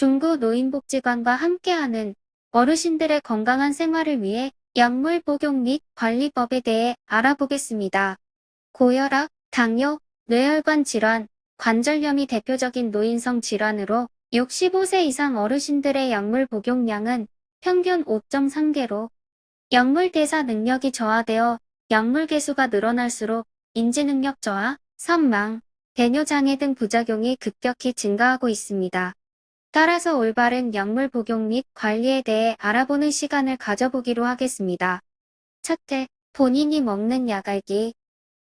중구 노인복지관과 함께하는 어르신들의 건강한 생활을 위해 약물 복용 및 관리법에 대해 알아보겠습니다. 고혈압, 당뇨, 뇌혈관 질환, 관절염이 대표적인 노인성 질환으로 65세 이상 어르신들의 약물 복용량은 평균 5.3개로 약물 대사 능력이 저하되어 약물 개수가 늘어날수록 인지능력 저하, 선망, 배뇨장애 등 부작용이 급격히 증가하고 있습니다. 따라서 올바른 약물 복용 및 관리에 대해 알아보는 시간을 가져보기로 하겠습니다. 첫째, 본인이 먹는 약 알기.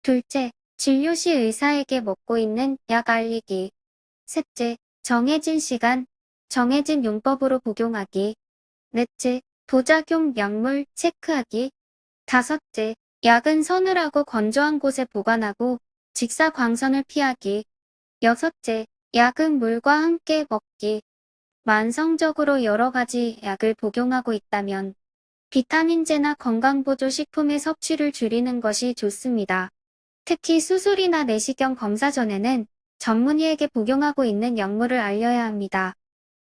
둘째, 진료 시 의사에게 먹고 있는 약 알리기. 셋째, 정해진 시간, 정해진 용법으로 복용하기. 넷째, 부작용 약물 체크하기. 다섯째, 약은 서늘하고 건조한 곳에 보관하고 직사광선을 피하기. 여섯째, 약은 물과 함께 먹기. 만성적으로 여러 가지 약을 복용하고 있다면 비타민제나 건강보조 식품의 섭취를 줄이는 것이 좋습니다. 특히 수술이나 내시경 검사 전에는 전문의에게 복용하고 있는 약물을 알려야 합니다.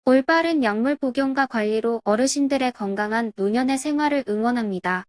올바른 약물 복용과 관리로 어르신들의 건강한 노년의 생활을 응원합니다.